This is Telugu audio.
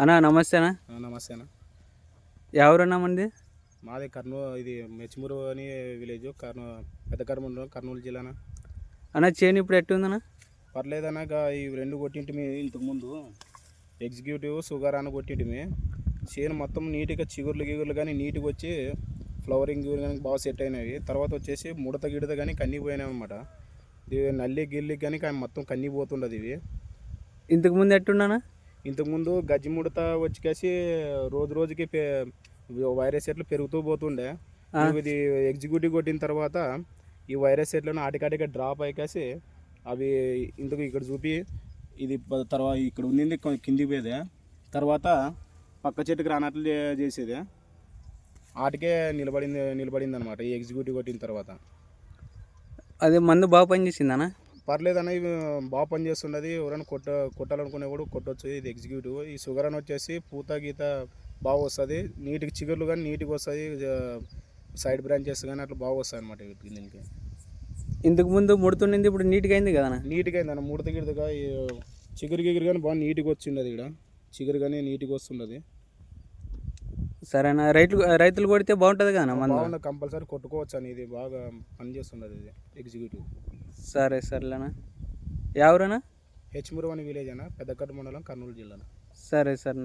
అన్నా నమస్తే అన్న. ఆ, నమస్తే అన్న. ఎవరన్నా మంది? మాది కర్నూలు ఇది మెచ్మూరు అని విలేజ్ కర్నూ పెద్ద కర్నూలు కర్నూలు జిల్లానా అన్న. చేను ఇప్పుడు ఎట్టుందన్న? పర్లేదన్న ఈ రెండు కొట్టింటిమి ఇంతకుముందు ఎగ్జిక్యూటివ్ షుగర్ అని కొట్టింటిమి చేను మొత్తం నీట్గా చిగుర్లు గిగుర్లు కానీ నీట్గా వచ్చి ఫ్లవరింగ్ గిగురు కానీ బాగా సెట్ అయినవి తర్వాత వచ్చేసి ముడత గిడత కానీ కన్నీ పోయినాయి అనమాట ఇది నల్లి గిల్లి కానీ కానీ మొత్తం కన్నీ పోతుండదు ఇవి. ఇంతకు ముందు ఎట్టుండనా ఇంతకుముందు గజ్జి ముడత వచ్చేసి రోజు రోజుకి వైరస్ సెట్లు పెరుగుతూ పోతుండే. ఇది ఎగ్జిక్యూటివ్ కొట్టిన తర్వాత ఈ వైరస్ సెట్లను ఆటికాటిగా డ్రాప్ అయ్యేసి అవి ఇంతకు ఇక్కడ చూపి ఇది తర్వాత ఇక్కడ ఉండింది కొ- కిందికి పోయేదే. తర్వాత పక్క చెట్టుకి రానట్లు చేసేదే. ఆటికే నిలబడింది నిలబడింది అనమాట ఈ ఎగ్జిక్యూటివ్ కొట్టిన తర్వాత. అదే మందు బాగా పనిచేసిందనా? పర్లేదన్న ఇవి బాగా పనిచేస్తున్నది ఎవరైనా కొట్ట కొట్టాలనుకునే కూడా కొట్టొచ్చు. ఇది ఎగ్జిక్యూటివ్ ఈ షుగర్ అని వచ్చేసి పూత గీత బాగా వస్తుంది. నీటికి చిగుర్లు కానీ నీటికి వస్తుంది. సైడ్ బ్రాంచెస్ కానీ అట్లా బాగా వస్తాయి అనమాట దీనికి. ఇంతకు ముందు ముడుతుండింది ఇప్పుడు నీట్గా అయింది కదనా నీట్గా అయిందన్న ముడత గిడతగా ఈ చిగురు గిగురు కానీ బాగా నీట్గా వచ్చిండదు ఇక్కడ చిగురు కానీ నీట్గా వస్తున్నది సరేనా? రైతులు రైతులు కొడితే బాగుంటుంది మందు? బాగుంది కంపల్సరీ కొట్టుకోవచ్చు అని ఇది బాగా పనిచేస్తున్నది ఇది ఎగ్జిక్యూటివ్ సరే సర్లేనా. ఎవరన్నా? హెచ్మురు అని విలేజ్ అన్న పెద్దకట్ట మండలం కర్నూలు జిల్లా సరే సరే